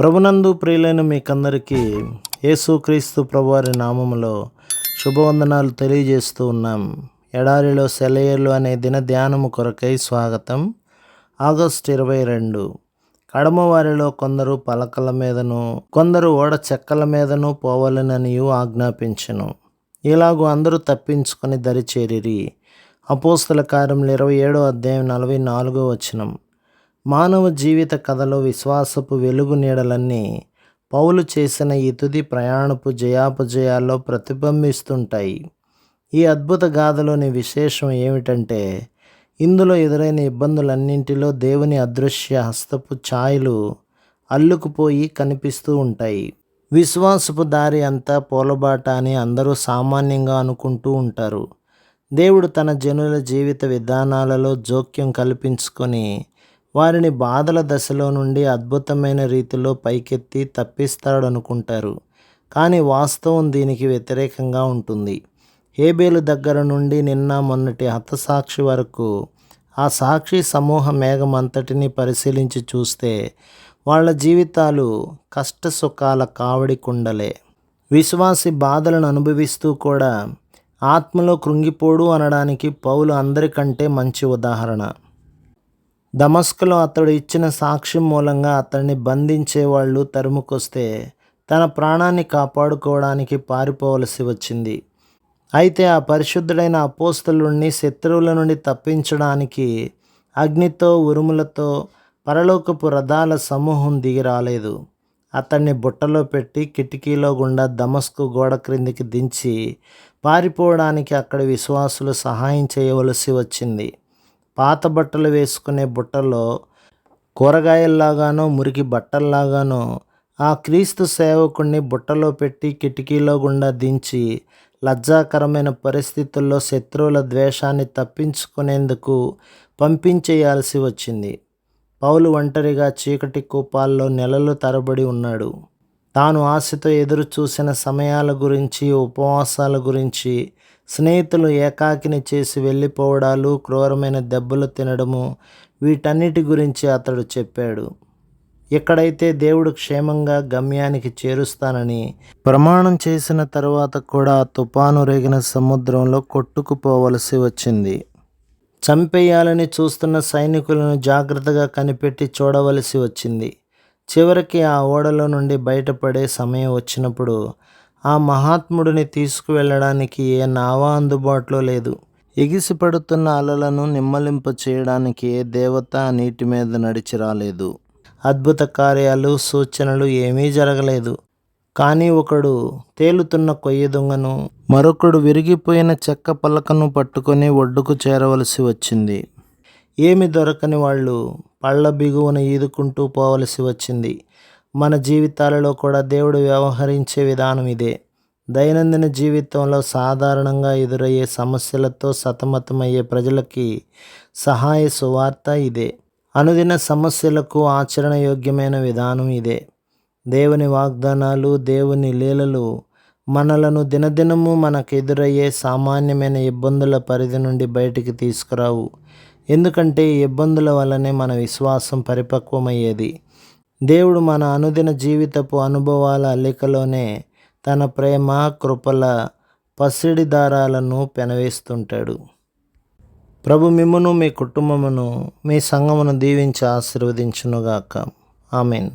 ప్రభునందు ప్రియులైన మీకందరికీ యేసుక్రీస్తు ప్రభువారి నామములో శుభవందనాలు తెలియజేస్తూ ఉన్నాం. ఎడారిలో సెలయర్లు అనే దిన ధ్యానము కొరకై స్వాగతం. ఆగస్ట్ ఇరవై రెండు. కడమ వారిలో కొందరు పలకల మీదను కొందరు ఓడ చెక్కల మీదను పోవాలననియు ఆజ్ఞాపించను. ఇలాగూ అందరూ తప్పించుకొని దరిచేరిరి. అపోస్తల కార్యములు ఇరవై ఏడో అధ్యాయం నలభై నాలుగో వచనం. మానవ జీవిత కథలో విశ్వాసపు వెలుగు నీడలన్నీ పౌలు చేసిన ఈ తుది ప్రయాణపు జయాపజయాల్లో ప్రతిబింబిస్తుంటాయి. ఈ అద్భుత గాథలోని విశేషం ఏమిటంటే ఇందులో ఎదురైన ఇబ్బందులన్నింటిలో దేవుని అదృశ్య హస్తపు ఛాయలు అల్లుకుపోయి కనిపిస్తూ ఉంటాయి. విశ్వాసపు దారి అంతా పూలబాట అని అందరూ సామాన్యంగా అనుకుంటూ ఉంటారు. దేవుడు తన జనుల జీవిత విధానాలలో జోక్యం కల్పించుకొని వారిని బాధల దశలో నుండి అద్భుతమైన రీతిలో పైకెత్తి తప్పిస్తాడనుకుంటారు. కానీ వాస్తవం దీనికి వ్యతిరేకంగా ఉంటుంది. హేబేలు దగ్గర నుండి నిన్న మొన్నటి హతసాక్షి వరకు ఆ సాక్షి సమూహ మేఘం అంతటిని పరిశీలించి చూస్తే వాళ్ళ జీవితాలు కష్ట సుఖాల కావడి కుండలే. విశ్వాసి బాధలను అనుభవిస్తూ కూడా ఆత్మలో కృంగిపోడు అనడానికి పౌలు అందరికంటే మంచి ఉదాహరణ. దమస్కులో అతడు ఇచ్చిన సాక్ష్యం మూలంగా అతన్ని బంధించే వాళ్ళు తరుముకొస్తే తన ప్రాణాన్ని కాపాడుకోవడానికి పారిపోవలసి వచ్చింది. అయితే ఆ పరిశుద్ధుడైన అపోస్తలుణ్ణి శత్రువుల నుండి తప్పించడానికి అగ్నితో ఉరుములతో పరలోకపు రథాల సమూహం దిగి రాలేదు. అతన్ని బుట్టలో పెట్టి కిటికీలో గుండా దమస్కు గోడ క్రిందికి దించి పారిపోవడానికి అక్కడ విశ్వాసులు సహాయం చేయవలసి వచ్చింది. పాత బట్టలు వేసుకునే బుట్టలో కూరగాయల్లాగానో మురికి బట్టల్లాగానో ఆ క్రీస్తు సేవకుణ్ణి బుట్టలో పెట్టి కిటికీలో గుండా దించి లజ్జాకరమైన పరిస్థితుల్లో శత్రువుల ద్వేషాన్ని తప్పించుకునేందుకు పంపించేయాల్సి వచ్చింది. పౌలు ఒంటరిగా చీకటి కూపాల్లో నెలలు తరబడి ఉన్నాడు. తాను ఆశతో ఎదురు చూసిన సమయాల గురించి ఉపవాసాల గురించి స్నేహితులు ఏకాకిని చేసి వెళ్ళిపోవడాలు క్రూరమైన దెబ్బలు తినడము వీటన్నిటి గురించి అతడు చెప్పాడు. ఎక్కడైతే దేవుడు క్షేమంగా గమ్యానికి చేరుస్తానని ప్రమాణం చేసిన తర్వాత కూడా తుపాను రేగిన సముద్రంలో కొట్టుకుపోవలసి వచ్చింది. చంపేయాలని చూస్తున్న సైనికులను జాగ్రత్తగా కనిపెట్టి చూడవలసి వచ్చింది. చివరికి ఆ ఓడలో నుండి బయటపడే సమయం వచ్చినప్పుడు ఆ మహాత్ముడిని తీసుకువెళ్ళడానికి ఏ నావా అందుబాటులో లేదు. ఎగిసిపడుతున్న అలలను నిమ్మలింప చేయడానికి ఏ దేవత నీటి మీద నడిచి రాలేదు. అద్భుత కార్యాలు సూచనలు ఏమీ జరగలేదు. కానీ ఒకడు తేలుతున్న కొయ్య దొంగను మరొకడు విరిగిపోయిన చెక్క పలకను పట్టుకొని ఒడ్డుకు చేరవలసి వచ్చింది. ఏమి దొరకని వాళ్ళు పళ్ళ బిగువన ఈదుకుంటూ పోవలసి వచ్చింది. మన జీవితాలలో కూడా దేవుడు వ్యవహరించే విధానం ఇదే. దైనందిన జీవితంలో సాధారణంగా ఎదురయ్యే సమస్యలతో సతమతమయ్యే ప్రజలకి సహాయ సువార్త ఇదే. అనుదిన సమస్యలకు ఆచరణయోగ్యమైన విధానం ఇదే. దేవుని వాగ్దానాలు దేవుని లీలలు మనలను దినదినము మనకు ఎదురయ్యే సామాన్యమైన ఇబ్బందుల పరిధి నుండి బయటికి తీసుకురావు. ఎందుకంటే ఈ ఇబ్బందుల వల్లనే మన విశ్వాసం పరిపక్వమయ్యేది. దేవుడు మన అనుదిన జీవితపు అనుభవాల అల్లికలోనే తన ప్రేమ కృపల పసిడి దారాలను పెనవేస్తుంటాడు. ప్రభు మిమ్మును మీ కుటుంబమును మీ సంగమును దీవించి ఆశీర్వదించునుగాక. ఆమెన్.